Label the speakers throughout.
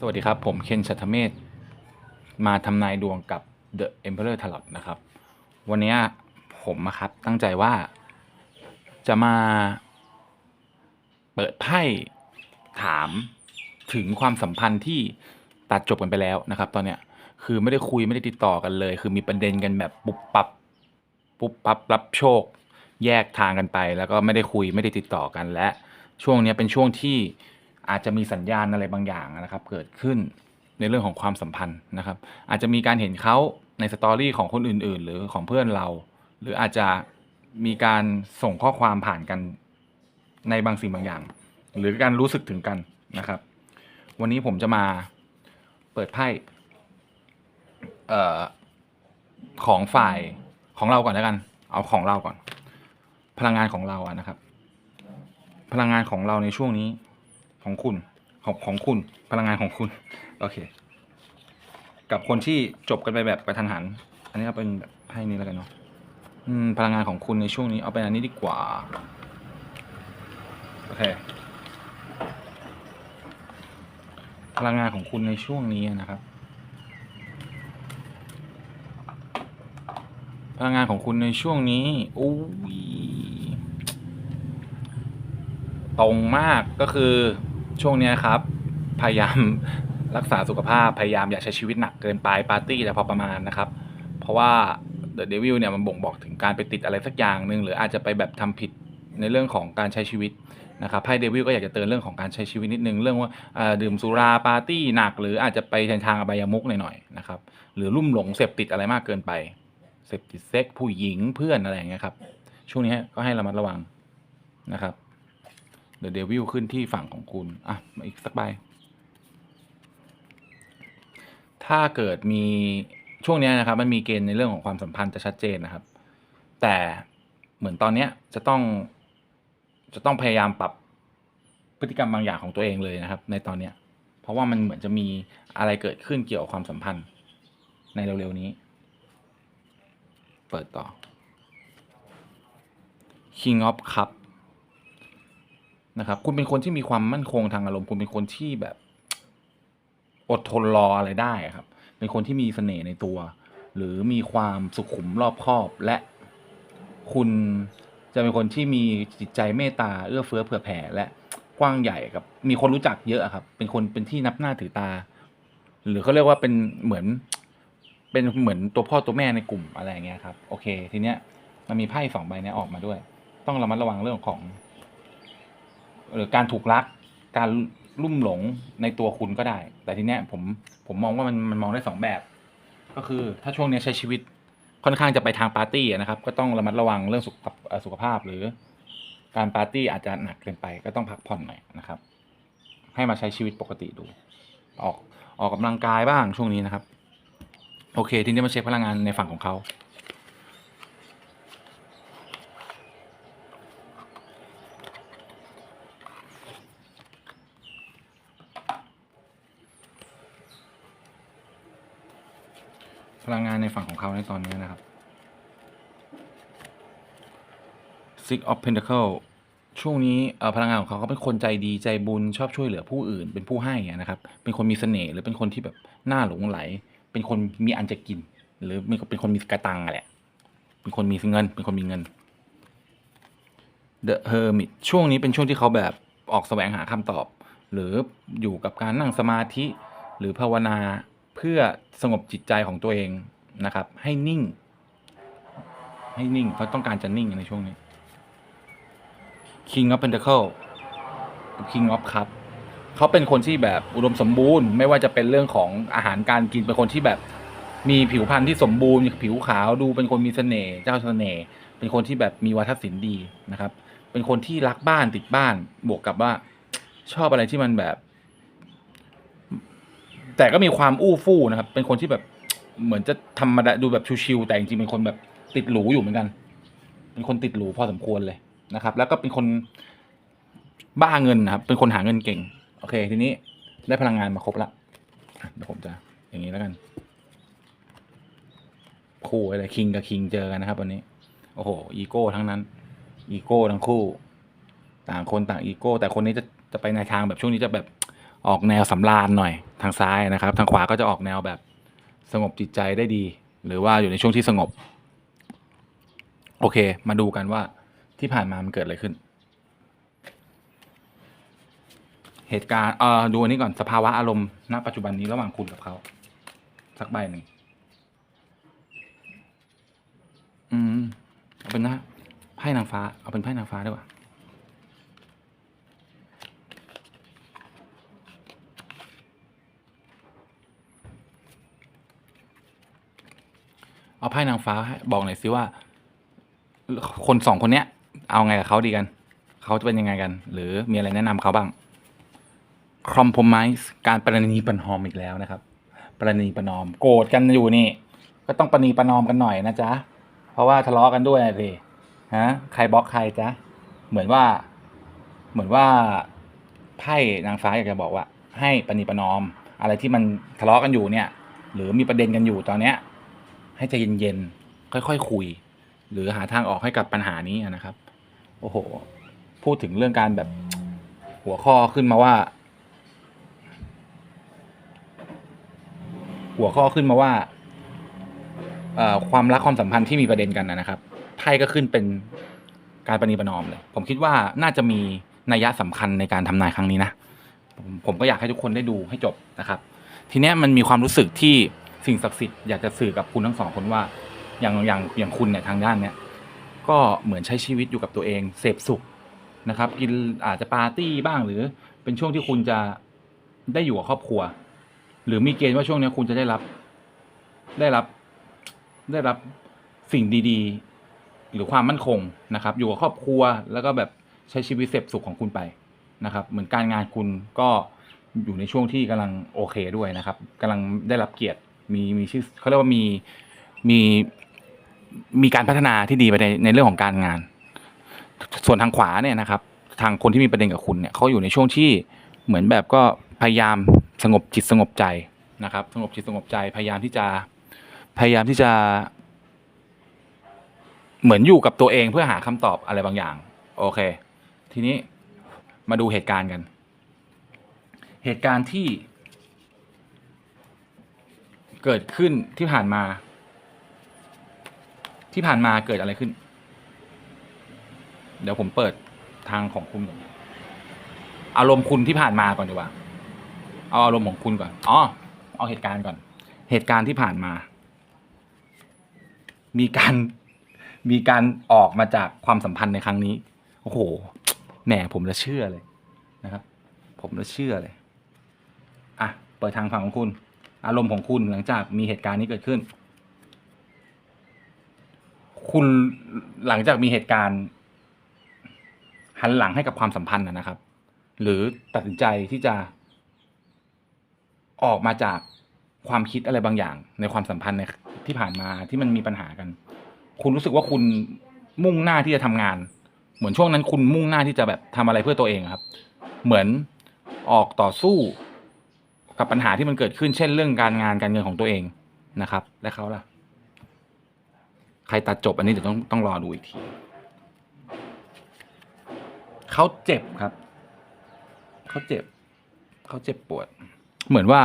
Speaker 1: สวัสดีครับ ผมเคนชัตเมธมาทำนายดวงกับ The Emperor Tarot นะครับ วันนี้ผมนะครับตั้งใจว่าจะมาเปิดไพ่ถามถึงความสัมพันธ์ที่ตัดจบกันไปแล้วนะครับ ตอนเนี้ยคือไม่ได้คุยไม่ได้ติดต่อกันเลย คือมีประเด็นกันแบบปุบปับปุบปับรับโชค แยกทางกันไป แล้วก็ไม่ได้คุยไม่ได้ติดต่อกันและช่วงนี้เป็นช่วงที่ อาจจะมีสัญญาณอะไรบางอย่างนะครับ เกิดขึ้นในเรื่องของความสัมพันธ์นะครับ อาจจะมีการเห็นเขาในสตอรี่ของคนอื่น ๆ หรือของเพื่อนเรา หรืออาจจะมีการส่งข้อความผ่านกันในบางสิ่งบางอย่าง หรือการรู้สึกถึงกันนะครับ วันนี้ผมจะมาเปิดไพ่ของฝ่ายของเราก่อนแล้วกัน เอาของเราก่อน พลังงานของเราอะนะครับ พลังงานของเราในช่วงนี้ ของคุณของของคุณพลังงานของคุณ โอเค กับคนที่จบกันไปแบบกระทันหัน อันนี้เอาเป็นแบบไพ่นี้แล้วกันเนาะอืมพลังงานของคุณในช่วงนี้เอาเป็นอันนี้ดีกว่า โอเค พลังงานของคุณในช่วงนี้นะครับ พลังงานของคุณในช่วงนี้อุ้ยตรงมากก็คือ ช่วงนี้ครับ พยายามรักษาสุขภาพพยายามอย่าใช้ชีวิตหนักเกินไปปาร์ตี้แต่พอประมาณนะครับ เพราะว่า The Devil เนี่ยมันบ่งบอกถึงการไปติดอะไรสักอย่างหนึ่งหรืออาจจะไปแบบทำผิดในเรื่องของการใช้ชีวิตนะครับไพ่เดวิลก็อยากจะเตือนเรื่องของการใช้ชีวิตนิดนึงเรื่องว่าดื่มสุราปาร์ตี้หนัก หรืออาจจะไปทางทางอบายมุกหน่อยๆนะครับหรือลุ่มหลงเสพติดอะไรมากเกินไปเสพติดเซ็กผู้หญิงเพื่อนอะไรอย่างเงี้ยครับช่วงนี้ก็ให้ระมัดระวังนะครับ The Devil ขึ้นที่ฝั่งของคุณ อะ มาอีกสักใบ ถ้าเกิดมีช่วงนี้นะครับ มันมีเกณฑ์ในเรื่องของความสัมพันธ์จะชัดเจนนะครับ แต่เหมือนตอนเนี้ยจะต้องจะต้องพยายามปรับพฤติกรรมบางอย่างของตัวเองเลยนะครับ ในตอนเนี้ย เพราะว่ามันเหมือนจะมีอะไรเกิดขึ้นเกี่ยวกับความสัมพันธ์ในเร็วๆนี้ เปิดต่อ King of Cup นะครับคุณเป็นคนที่มีความมั่นคงทางอารมณ์คุณเป็นคนที่แบบ อดทนรออะไรได้ครับ เป็นคนที่มีเสน่ห์ในตัว หรือมีความสุขุมรอบคอบ และคุณจะเป็นคนที่มีจิตใจเมตตาเอื้อเฟื้อเผื่อแผ่และกว้างใหญ่ครับ มีคนรู้จักเยอะครับ เป็นคนเป็นที่นับหน้าถือตา หรือเขาเรียกว่าเป็นเหมือน เป็นเหมือนตัวพ่อตัวแม่ในกลุ่มอะไรอย่างเงี้ยครับ โอเค ทีเนี้ยมันมีไพ่สองใบเนี้ยออกมาด้วย ต้องระมัดระวังเรื่องของ หรือการถูกรัก การลุ่มหลงในตัวคุณก็ได้ แต่ทีเนี้ยผมผมมองว่ามันมันมองได้สองแบบ ก็คือถ้าช่วงนี้ใช้ชีวิตค่อนข้างจะไปทางปาร์ตี้นะครับ ก็ต้องระมัดระวังเรื่องสุขสุขภาพหรือ การปาร์ตี้อาจจะหนักเกินไป ก็ต้องพักผ่อนหน่อยนะครับ ให้มาใช้ชีวิตปกติดู ออกออกกำลังกายบ้างช่วงนี้นะครับ โอเค ทีนี้มาเช็คพลังงานในฝั่งของเขา พลังงานในฝั่งของเขาในตอนนี้นะครับ Six of Pentacle ช่วงนี้พลังงานของเขาเขาเป็นคนใจดีใจบุญชอบช่วยเหลือผู้อื่น เป็นผู้ให้นะครับ เป็นคนมีเสน่ห์หรือเป็นคนที่แบบน่าหลงไหล เป็นคนมีอันจะกิน หรือเป็นคนมีกระตังอะแหละเป็นคนมีเงิน เป็นคนมีเงิน The Hermit ช่วงนี้เป็นช่วงที่เขาแบบออกแสวงหาคำตอบ หรืออยู่กับการนั่งสมาธิหรือภาวนา เพื่อสงบจิตใจของตัวเองนะครับ ให้นิ่ง ให้นิ่งเขาต้องการจะนิ่งในช่วงนี้ King of Pentacle King of Cup เขาเป็นคนที่แบบอุดมสมบูรณ์ ไม่ว่าจะเป็นเรื่องของอาหารการกินเป็นคนที่แบบมีผิวพรรณที่สมบูรณ์ผิวขาวดูเป็นคนมีเสน่ห์เจ้าเสน่ห์เป็นคนที่แบบมีวัฒนศิลป์ดีนะครับ เป็นคนที่รักบ้านติดบ้านบวกกับว่าชอบอะไรที่มันแบบ แต่ก็มีความอู้ฟู่นะครับ เป็นคนที่แบบเหมือนจะธรรมดาดูแบบชิวๆแต่จริงๆเป็นคนแบบติดหรูอยู่เหมือนกัน เป็นคนติดหรูพอสมควรเลยนะครับ แล้วก็เป็นคนบ้าเงินนะครับ เป็นคนหาเงินเก่ง โอเค ทีนี้ได้พลังงานมาครบละอะเดี๋ยวผมจะอย่างนี้แล้วกัน คู่อะไรคิงกับคิงเจอกันนะครับ วันนี้ โอ้โห อีโก้ทั้งนั้น อีโก้ทั้งคู่ ต่างคนต่างอีโก้ แต่คนนี้จะจะไปในทางแบบช่วงนี้จะแบบ ออกแนวสำราญหน่อยทางซ้ายนะครับ ทางขวาก็จะออกแนวแบบสงบจิตใจได้ดี หรือว่าอยู่ในช่วงที่สงบ โอเค มาดูกันว่าที่ผ่านมามันเกิดอะไรขึ้น เหตุการณ์เอ่อดูอันนี้ก่อนสภาวะอารมณ์ณปัจจุบันนี้ระหว่างคุณกับเขาสักใบหนึ่งอืม เอาเป็นนะไพ่นางฟ้า เอาเป็นไพ่นางฟ้าดีกว่า เอาไพ่นางฟ้าบอกหน่อยสิว่า คนสองคนเนี้ย เอาไงกับเขาดีกัน เขาจะเป็นยังไงกัน หรือมีอะไรแนะนำเขาบ้าง compromise การประนีประนอมอีกแล้วนะครับ ประนีประนอม โกรธกันอยู่นี่ ก็ต้องประนีประนอมกันหน่อยนะจ๊ะ เพราะว่าทะเลาะกันด้วยสิฮะ ใครบล็อกใครจ๊ะ เหมือนว่า เหมือนว่าไพ่นางฟ้าอยากจะบอกว่า ให้ประนีประนอม อะไรที่มันทะเลาะกันอยู่เนี่ย หรือมีประเด็นกันอยู่ตอนเนี้ย ให้ใจเย็นๆค่อยๆคุย หรือหาทางออกให้กับปัญหานี้นะครับ โอ้โห พูดถึงเรื่องการแบบหัวข้อขึ้นมาว่า หัวข้อขึ้นมาว่าความรักความสัมพันธ์ที่มีประเด็นกันนะครับไพ่ก็ขึ้นเป็นการประนีประนอมเลย ผมคิดว่าน่าจะมีนัยยะสำคัญในการทำนายครั้งนี้นะผมก็อยากให้ทุกคนได้ดูให้จบนะครับ ทีนี้มันมีความรู้สึกที่ สิ่งศักดิ์สิทธิ์อยากจะสื่อกับคุณทั้งสองคนว่า อย่างอย่างอย่างคุณเนี่ยทางด้านเนี้ยก็เหมือนใช้ชีวิตอยู่กับตัวเองเสพสุขนะครับ กินอาจจะปาร์ตี้บ้างหรือเป็นช่วงที่คุณจะได้อยู่กับครอบครัว หรือมีเกณฑ์ว่าช่วงเนี้ยคุณจะได้รับ ได้รับได้รับสิ่งดีๆ หรือความมั่นคงนะครับ อยู่กับครอบครัวแล้วก็แบบใช้ชีวิตเสพสุขของคุณไปนะครับ เหมือนการงานคุณก็อยู่ในช่วงที่กำลังโอเคด้วยนะครับกำลังได้รับเกียรติ มีมีชื่อเขาเรียกว่ามีมีมีการพัฒนาที่ดีไปในในเรื่องของการงาน ส่วนทางขวาเนี่ยนะครับ ทางคนที่มีประเด็นกับคุณเนี่ยเขาอยู่ในช่วงที่เหมือนแบบก็พยายามสงบจิตสงบใจนะครับ สงบจิตสงบใจพยายามที่จะพยายามที่จะ เหมือนอยู่กับตัวเองเพื่อหาคำตอบอะไรบางอย่าง โอเค ทีนี้มาดูเหตุการณ์กัน เหตุการณ์ที่ เกิดขึ้นที่ผ่านมา ที่ผ่านมาเกิดอะไรขึ้น เดี๋ยวผมเปิดทางของคุณก่อนอารมณ์คุณที่ผ่านมาก่อนดีกว่า เอาอารมณ์ของคุณก่อนอ๋อเอาเหตุการณ์ก่อน เหตุการณ์ที่ผ่านมา มีการมีการออกมาจากความสัมพันธ์ในครั้งนี้ โอ้โห แหมผมจะเชื่อเลยนะครับ ผมจะเชื่อเลย อะ เปิดทางฝั่งของคุณ อารมณ์ของคุณหลังจากมีเหตุการณ์นี้เกิดขึ้น คุณหลังจากมีเหตุการณ์หันหลังให้กับความสัมพันธ์นะครับ หรือตัดสินใจที่จะ ออกมาจากความคิดอะไรบางอย่าง ในความสัมพันธ์ในที่ผ่านมาที่มันมีปัญหากัน คุณรู้สึกว่าคุณมุ่งหน้าที่จะทำงาน เหมือนช่วงนั้นคุณมุ่งหน้าที่จะแบบทำอะไรเพื่อตัวเองครับ เหมือนออกต่อสู้ กับปัญหาที่มันเกิดขึ้น เช่นเรื่องการงานการเงินของตัวเองนะครับ และเขาล่ะ ใครตัดจบอันนี้เดี๋ยวต้องต้องรอดูอีกทีเขาเจ็บครับเขาเจ็บเขาเจ็บปวด เหมือนว่า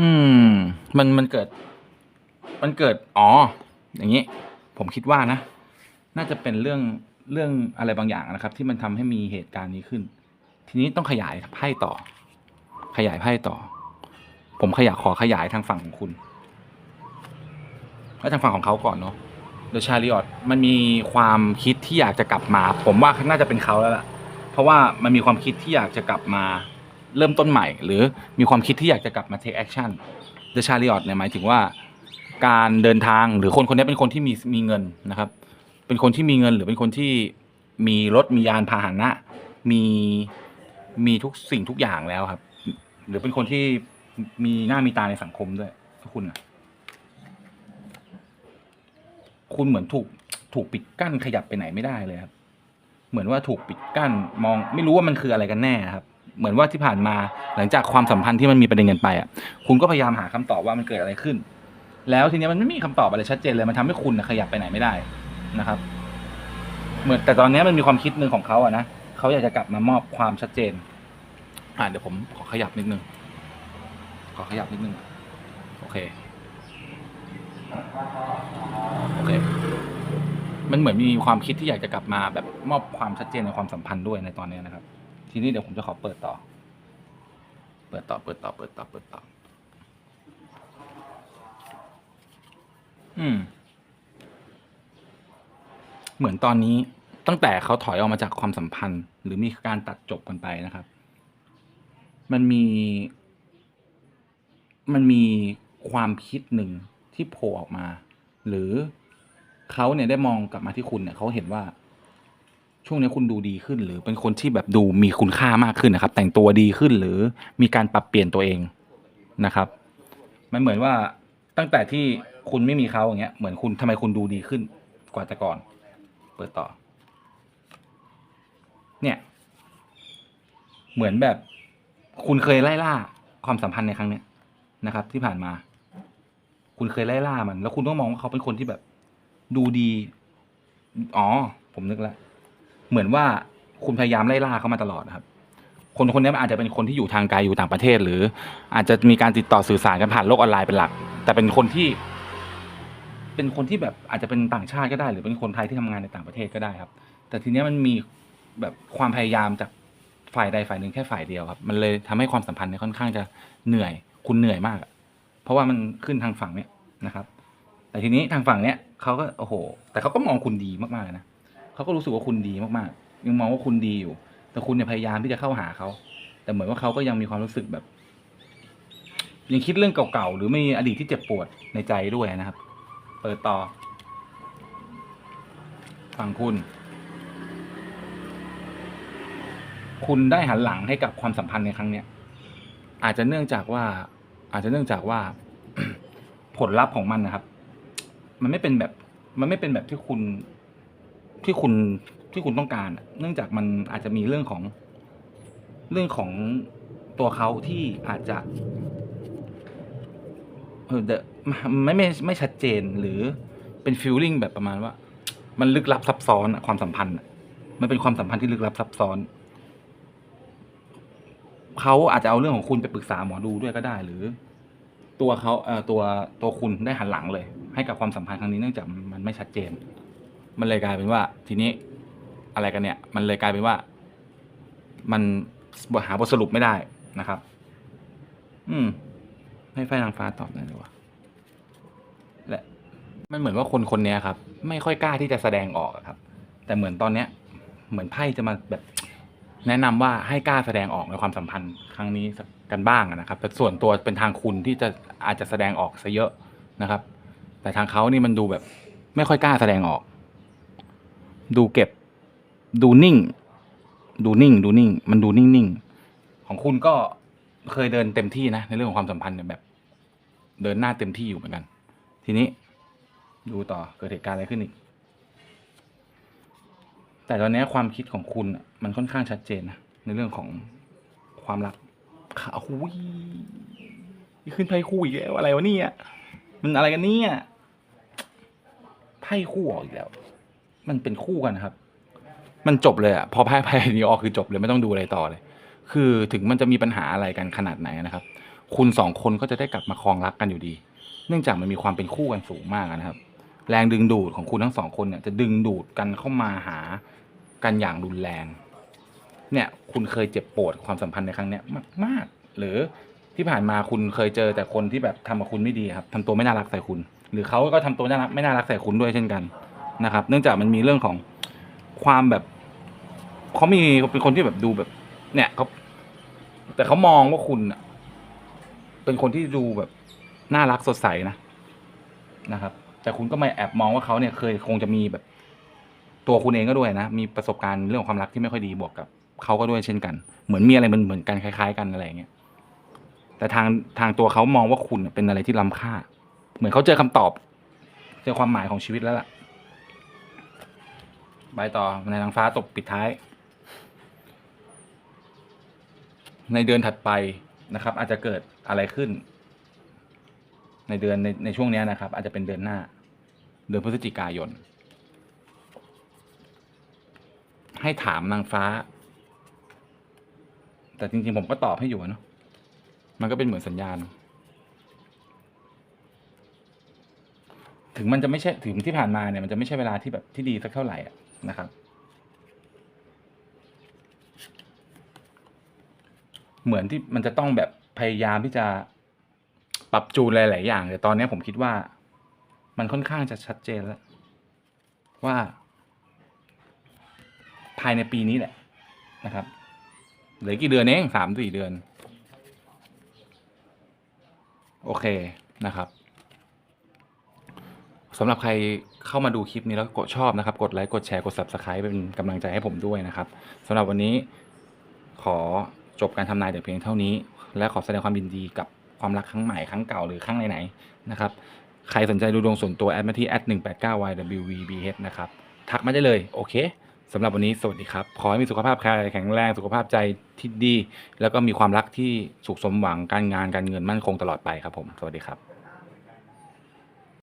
Speaker 1: อืม มันมันเกิด มันเกิดอ๋อ อย่างนี้ ผมคิดว่านะ น่าจะเป็นเรื่องเรื่องอะไรบางอย่างนะครับ ที่มันทำให้มีเหตุการณ์นี้ขึ้น นี้ต้องขยายไพ่ต่อ ขยายไพ่ต่อ ผมขยายขอขยายทางฝั่งของคุณแล้วทางฝั่งของเขาก่อนเนาะเดอะชาริออตมันมีความคิดที่อยากจะกลับมา ผมว่าน่าจะเป็นเขาแล้วล่ะ เพราะว่ามันมีความคิดที่อยากจะกลับมาเริ่มต้นใหม่ หรือมีความคิดที่อยากจะกลับมา take action The Chariot เนี่ยหมายถึงว่า การเดินทางหรือคนคนนี้เป็นคนที่มีมีเงินนะครับ เป็นคนที่มีเงินหรือเป็นคนที่มีรถมียานพาหนะ มี มีทุกสิ่งทุกอย่างแล้วครับ หรือเป็นคนที่มีหน้ามีตาในสังคมด้วยคุณอะคุณเหมือนถูกถูกปิดกั้นขยับไปไหนไม่ได้เลยครับ เหมือนว่าถูกปิดกั้นมองไม่รู้ว่ามันคืออะไรกันแน่ครับ เหมือนว่าที่ผ่านมาหลังจากความสัมพันธ์ที่มันมีประเด็นกันไปอะ คุณก็พยายามหาคำตอบว่ามันเกิดอะไรขึ้น แล้วทีนี้มันไม่มีคำตอบอะไรชัดเจนเลยมันทำให้คุณขยับไปไหนไม่ได้นะครับ เหมือนแต่ตอนนี้มันมีความคิดหนึ่งของเขาอะนะ เขาอยากจะกลับมามอบความชัดเจน อ่าเดี๋ยวผมขอขยับนิดนึง ขอขยับนิดนึง โอเค โอเค มันเหมือนมีความคิดที่อยากจะกลับมาแบบมอบความชัดเจนในความสัมพันธ์ด้วยในตอนนี้นะครับ ทีนี้เดี๋ยวผมจะขอเปิดต่อ เปิดต่อ เปิดต่อ เปิดต่อ เปิดต่อ อืม เหมือนตอนนี้ ตั้งแต่เขาถอยออกมาจากความสัมพันธ์ หรือมีการตัดจบกันไปนะครับ มันมี มันมีความคิดหนึ่งที่โผล่ออกมา หรือเขาเนี่ยได้มองกลับมาที่คุณเนี่ยเขาเห็นว่า ช่วงนี้คุณดูดีขึ้น หรือเป็นคนที่แบบดูมีคุณค่ามากขึ้นนะครับ แต่งตัวดีขึ้นหรือมีการปรับเปลี่ยนตัวเองนะครับ มันเหมือนว่าตั้งแต่ที่คุณไม่มีเขาอย่างเงี้ยเหมือนคุณทำไมคุณดูดีขึ้นกว่าแต่ก่อน เปิดต่อ เนี่ย เหมือนแบบ คุณเคยไล่ล่า ความสัมพันธ์ในครั้งเนี้ยนะครับ ที่ผ่านมา คุณเคยไล่ล่ามัน แล้วคุณต้องมองว่าเขาเป็นคนที่แบบ ดูดี อ๋อ ผมนึกแล้วเหมือนว่าคุณพยายามไล่ล่าเขามาตลอดนะครับ คนคนนี้มันอาจจะเป็นคนที่อยู่ทางไกลอยู่ต่างประเทศ หรือ อาจจะมีการติดต่อสื่อสารกันผ่านโลกออนไลน์เป็นหลัก แต่เป็นคนที่ เป็นคนที่แบบอาจจะเป็นต่างชาติก็ได้ หรือเป็นคนไทยที่ทำงานในต่างประเทศก็ได้ครับ แต่ทีนี้มันมีแบบความพยายามจาก ฝ่ายใดฝ่ายหนึ่งแค่ฝ่ายเดียวครับ มันเลยทำให้ความสัมพันธ์เนี่ยค่อนข้างจะเหนื่อย คุณเหนื่อยมาก เพราะว่ามันขึ้นทางฝั่งเนี้ยนะครับ แต่ทีนี้ทางฝั่งเนี้ยเขาก็โอ้โห แต่เขาก็มองคุณดีมากๆเลยนะเขาก็รู้สึกว่าคุณดีมากๆ ยังมองว่าคุณดีอยู่ แต่คุณเนี่ยพยายามที่จะเข้าหาเขาแต่เหมือนว่าเขาก็ยังมีความรู้สึกแบบ ยังคิดเรื่องเก่าๆหรือมีอดีตที่เจ็บปวดในใจด้วยนะครับ เปิดต่อฝั่งคุณ คุณได้หันหลังให้กับความสัมพันธ์ในครั้งเนี้ยอาจจะเนื่องจากว่า อาจจะเนื่องจากว่า ผลลัพธ์ของมันนะครับ มันไม่เป็นแบบ มันไม่เป็นแบบที่คุณที่คุณที่คุณต้องการ เนื่องจากมันอาจจะมีเรื่องของเรื่องของตัวเขาที่อาจจะเออเดอะไม่ไม่ไม่ชัดเจนหรือเป็นฟีลลิ่งแบบประมาณว่า มันลึกลับซับซ้อนความสัมพันธ์มันเป็นความสัมพันธ์ที่ลึกลับซับซ้อน เขาอาจจะเอาเรื่องของคุณไปปรึกษาหมอดูด้วยก็ได้ หรือ ตัวเขาเอ่อตัวตัวคุณได้หันหลังเลย ให้กับความสัมพันธ์ครั้งนี้เนื่องจากมันไม่ชัดเจน มันเลยกลายเป็นว่า ทีนี้อะไรกันเนี่ย มันเลยกลายเป็นว่า มันหาบทสรุปไม่ได้นะครับ อืม ให้ไฟนางฟ้าตอบหน่อยดีกว่าและมันเหมือนว่าคนคนนี้ครับ ไม่ค่อยกล้าที่จะแสดงออกครับ แต่เหมือนตอนเนี้ย เหมือนไพ่จะมาแบบ แนะนำว่าให้กล้าแสดงออกในความสัมพันธ์ครั้งนี้กันบ้างนะครับ แต่ส่วนตัวเป็นทางคุณที่จะอาจจะแสดงออกซะเยอะนะครับ แต่ทางเขานี่มันดูแบบ ไม่ค่อยกล้าแสดงออก ดูเก็บ ดูนิ่ง ดูนิ่ง ดูนิ่ง มันดูนิ่งๆของคุณก็เคยเดินเต็มที่นะในเรื่องของความสัมพันธ์เนี่ยแบบ เดินหน้าเต็มที่อยู่เหมือนกัน ทีนี้ ดูต่อเกิดเหตุการณ์อะไรขึ้นอีก แต่ตอนนี้ความคิดของคุณมันค่อนข้างชัดเจนนะในเรื่องของความรักขาหุยนี่ขึ้นไพ่คู่อีกแล้วอะไรวะเนี่ยมันอะไรกันเนี่ยไพ่คู่ออกอีกแล้ว มันเป็นคู่กันนะครับ มันจบเลยอะพอไพ่ไพ่นี้ออกคือจบเลยไม่ต้องดูอะไรต่อเลย คือถึงมันจะมีปัญหาอะไรกันขนาดไหนนะครับ คุณสองคนก็จะได้กลับมาครองรักกันอยู่ดี เนื่องจากมันมีความเป็นคู่กันสูงมากนะครับ แรงดึงดูดของคุณทั้งสองคนเนี่ยจะดึงดูดกันเข้ามาหากันอย่างรุนแรง เนี่ยคุณเคยเจ็บปวดความสัมพันธ์ในครั้งเนี้ยมาก ๆ หรือที่ผ่านมาคุณเคยเจอแต่คนที่แบบทำกับคุณไม่ดีครับทำตัวไม่น่ารักใส่คุณ หรือเขาก็ทำตัวน่ารักไม่น่ารักใส่คุณด้วยเช่นกันนะครับ เนื่องจากมันมีเรื่องของความแบบเขามีเป็นคนที่แบบดูแบบ เนี่ยเขาแต่เขามองว่าคุณเป็นคนที่ดูแบบน่ารักสดใสนะนะครับ แต่คุณก็ไม่แอบมองว่าเขาเนี่ยเคยคงจะมีแบบ ตัวคุณเองก็ด้วยนะ มีประสบการณ์เรื่องของความรักที่ไม่ค่อยดีบวกกับ เขาก็ด้วยเช่นกัน เหมือนมีอะไรมันเหมือนกันคล้าย ๆ กันอะไรอย่างเงี้ยแต่ทางทางตัวเขามองว่าคุณเป็นอะไรที่ล้ำค่า เหมือนเขาเจอคำตอบ เจอความหมายของชีวิตแล้วล่ะไปต่อในนางฟ้าตกปิดท้าย ในเดือนถัดไปนะครับ อาจจะเกิดอะไรขึ้น ในเดือนในในช่วงนี้นะครับ อาจจะเป็นเดือนหน้า เดือนพฤศจิกายน ให้ถามนางฟ้า แต่จริงๆผมก็ตอบให้อยู่เนาะมันก็เป็นเหมือนสัญญาณ ถึงมันจะไม่ใช่ถึงที่ผ่านมาเนี่ยมันจะไม่ใช่เวลาที่แบบที่ดีสักเท่าไหร่อะนะครับ เหมือนที่มันจะต้องแบบพยายามที่จะปรับจูนหลาย ๆ อย่างแต่ตอนนี้ผมคิดว่า มันค่อนข้างจะชัดเจนแล้ว ว่า ภายในปีนี้แหละนะครับ เหลือกี่เดือนเองสามสี่เดือน โอเคนะครับสำหรับใครเข้ามาดูคลิปนี้แล้วกดชอบนะครับ กดไลค์ กดแชร์ กด subscribe เป็นกำลังใจให้ผมด้วยนะครับสำหรับวันนี้ขอจบการทำนายแต่เพียงเท่านี้ และขอแสดงความยินดีกับความรักครั้งใหม่ครั้งเก่าหรือครั้งไหนๆนะครับใครสนใจดูดวงส่วนตัว แอดมาที่ at 1 8 9 ywvbh นะครับ ทักมาได้เลย โอเค สำหรับวันนี้สวัสดีครับ ขอให้มีสุขภาพแข็งแรงสุขภาพใจที่ดี แล้วก็มีความรักที่สุขสมหวังการงานการเงินมั่นคงตลอดไปครับผม สวัสดีครับ